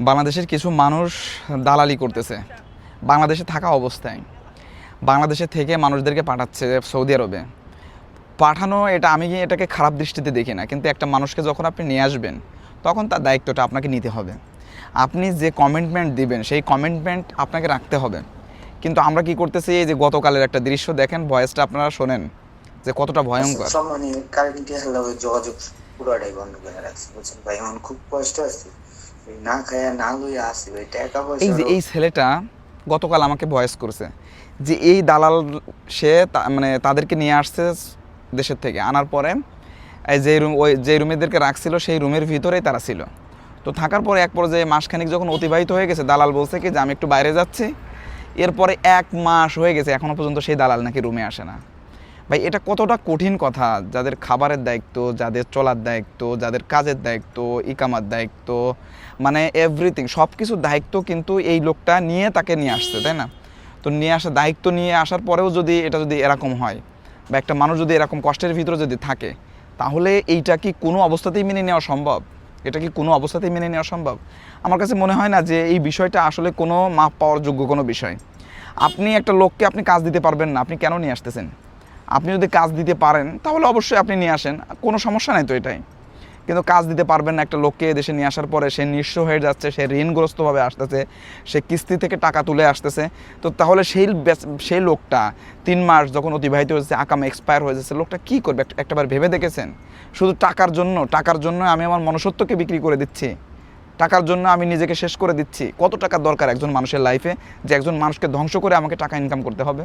বাংলাদেশের কিছু মানুষ দালালি করতেছে। বাংলাদেশে থাকা অবস্থায়। বাংলাদেশে থেকে মানুষদেরকে পাঠাচ্ছে সৌদি আরবে। পাঠানো এটা আমি এটাকে খারাপ দৃষ্টিতে দেখি না, কিন্তু একটা মানুষকে যখন আপনি নিয়ে আসবেন, তখন তার দায়িত্বটা আপনাকে নিতে হবে। আপনি যে কমিটমেন্ট দিবেন, সেই কমিটমেন্ট আপনাকে রাখতে হবে। কিন্তু আমরা কি করতেছি, এই যে গতকালের একটা দৃশ্য দেখেন, ভয়েসটা আপনারা শোনেন, যে কতটা ভয়ঙ্কর। যোগাযোগ পুরোটাই বন্ধ করে ভাই খুব কষ্ট আছে। না খায়া না লইয়া আসি ভাই টাকা এই যে এই ছেলেটা গতকাল আমাকে ভয়েস করছে যে এই দালাল সে মানে তাদেরকে নিয়ে আসছে দেশের থেকে। আনার পরে এই যে রুম ওই যে রুমেদেরকে রাখছিল সেই রুমের ভিতরেই তারা ছিল। তো থাকার পরে এক পর্যায়ে মাসখানিক যখন অতিবাহিত হয়ে গেছে দালাল বলছে কি যে আমি একটু বাইরে যাচ্ছি। এরপরে এক মাস হয়ে গেছে এখনও পর্যন্ত সেই দালাল নাকি রুমে আসে না। ভাই, এটা কতটা কঠিন কথা? যাদের খাবারের দায়িত্ব, যাদের চলার দায়িত্ব, যাদের কাজের দায়িত্ব, ইকামার দায়িত্ব মানে এভরিথিং সব কিছুর দায়িত্ব কিন্তু এই লোকটা নিয়ে তাকে নিয়ে আসছে, তাই না? তো নিয়ে আসা, দায়িত্ব নিয়ে আসার পরেও যদি এটা যদি এরকম হয়, বা একটা মানুষ যদি এরকম কষ্টের ভিতরে যদি থাকে, তাহলে এইটা কি কোনো অবস্থাতেই মেনে নেওয়া সম্ভব? এটা কি কোনো অবস্থাতেই মেনে নেওয়া সম্ভব? আমার কাছে মনে হয় না যে এই বিষয়টা আসলে কোনো মাপ পাওয়ার যোগ্য কোনো বিষয়। আপনি একটা লোককে আপনি কাজ দিতে পারবেন না, আপনি কেন নিয়ে আসতেছেন? আপনি যদি কাজ দিতে পারেন, তাহলে অবশ্যই আপনি নিয়ে আসেন। কোনো সমস্যা নাই তো এটাই। কিন্তু কাজ দিতে পারবেন না একটা লোককে দেশে নিয়ে আসার পরে, সে নিঃস্ব হয়ে যাচ্ছে, সে ঋণগ্রস্তভাবে আসতেছে, সে কিস্তি থেকে টাকা তুলে আসতেছে। তো তাহলে সেই সেই লোকটা তিন মাস যখন অতিবাহিত হয়েছে, আকাম এক্সপায়ার হয়ে যাচ্ছে, লোকটা কী করবে? একটাবার ভেবে দেখেছেন? শুধু টাকার জন্য টাকার জন্য আমি আমার মনুষ্যত্বকে বিক্রি করে দিচ্ছি। টাকার জন্য আমি নিজেকে শেষ করে দিচ্ছি। কত টাকার দরকার একজন মানুষের লাইফে যে একজন মানুষকে ধ্বংস করে আমাকে টাকা ইনকাম করতে হবে?